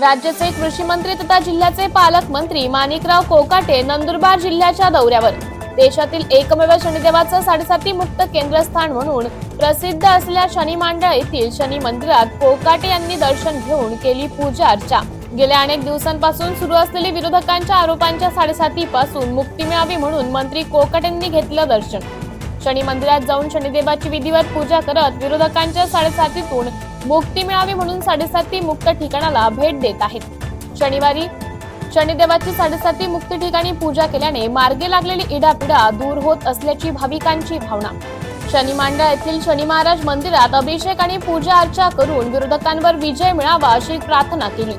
राज्याचे कृषी मंत्री तथा जिल्ह्याचे पालकमंत्री माणिकराव कोकाटे नंदुरबार जिल्ह्याच्या दौऱ्यावर. देशातील एकमेव शनिदेवाचं साडेसाती मुक्त केंद्रस्थान म्हणून प्रसिद्ध असलेल्या शनी मांडळ येथील शनी मंदिरात कोकाटे यांनी दर्शन घेऊन केली पूजा अर्चा. गेल्या अनेक दिवसांपासून सुरू असलेली विरोधकांच्या आरोपांच्या साडेसातीपासून मुक्ती मिळावी म्हणून मंत्री कोकाटेंनी घेतलं दर्शन. शनी मंदिरात जाऊन शनिदेवाची विधिवत पूजा करत विरोधकांच्या साडेसातीतून मुक्ती मिळावी म्हणून साडेसाती मुक्त ठिकाणाला भेट देत आहेत. शनिवारी शनिदेवाची साडेसाती मुक्त ठिकाणी पूजा केल्याने मार्गे लागलेली इडापिडा दूर होत असल्याची भाविकांची भावना. शनी मांडळ येथील शनी महाराज मंदिरात अभिषेक आणि पूजा अर्चा करून विरोधकांवर विजय मिळावा अशी प्रार्थना केली.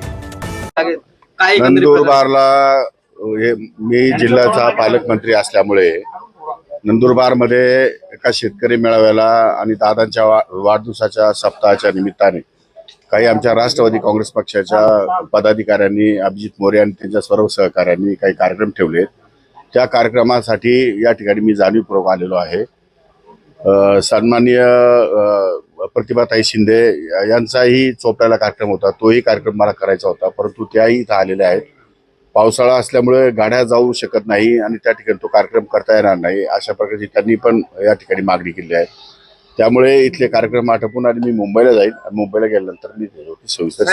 नंदुरबारला मी जिल्ह्याचा पालकमंत्री असल्यामुळे नंदुरबारमध्ये एका शेतकरी मेळाव्याला आणि दादांच्या वा- वाढदिवसाच्या सप्ताहाच्या निमित्ताने काही आमच्या राष्ट्रवादी काँग्रेस पक्षाच्या पदाधिकाऱ्यांनी अभिजित मोरे आणि त्यांच्या सर्व सहकाऱ्यांनी काही कार्यक्रम ठेवले त्या कार्यक्रमासाठी या ठिकाणी मी जाणीवपूर्वक आलेलो आहे. सन्माननीय प्रतिभाताई शिंदे यांचाही चोपड्याला कार्यक्रम होता. तोही कार्यक्रम मला करायचा होता परंतु त्याही इथं आलेल्या आहेत. पावसाळा असल्यामुळे गाड्या जाऊ शकत नाही आणि त्या ठिकाणी तो कार्यक्रम करता येणार नाही अशा प्रकारची त्यांनी पण या ठिकाणी मागणी केली आहे. त्यामुळे इथले कार्यक्रम आटपून आणि मी मुंबईला जाईल. आणि मुंबईला गेल्यानंतर मी सविस्तर